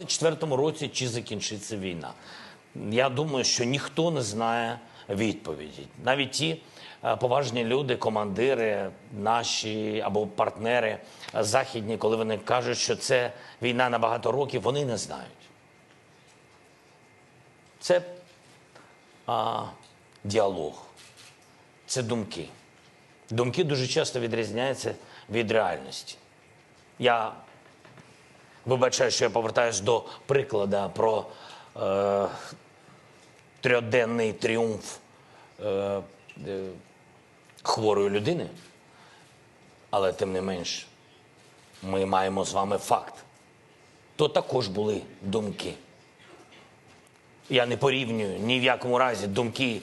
2024 році чи закінчиться війна? Я думаю, що ніхто не знає відповіді. Навіть ті е, поважні люди, командири, наші або партнери е, західні, коли вони кажуть, що це війна на багато років, вони не знають. Це а, діалог, це думки. Думки дуже часто відрізняються від реальності. Я Вибачаю, що я повертаюсь до прикладу про е, трьоденний тріумф е, е, хворої людини. Але тим не менш, ми маємо з вами факт. То також були думки. Я не порівнюю ні в якому разі думки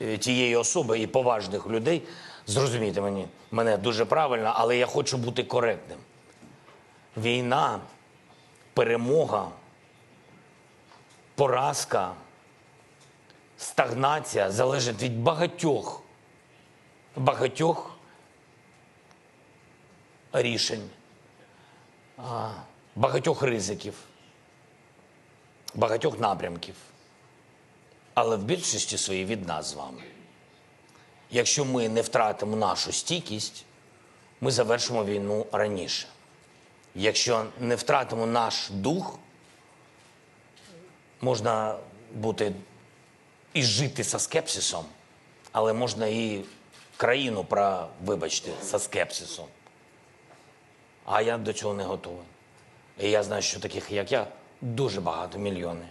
е, тієї особи і поважних людей. Зрозумійте мені, мене дуже правильно, але я хочу бути коректним. Війна перемога, поразка, стагнація залежить від багатьох, багатьох рішень, багатьох ризиків, багатьох напрямків. Але в більшості своїй від нас з вами. Якщо ми не втратимо нашу стійкість, ми завершимо війну раніше. Якщо не втратимо наш дух, можна бути і жити со скепсисом, але можна і країну про, вибачте, со скепсисом. А я до цього не готовий. І я знаю, що таких, як я, дуже багато мільйони.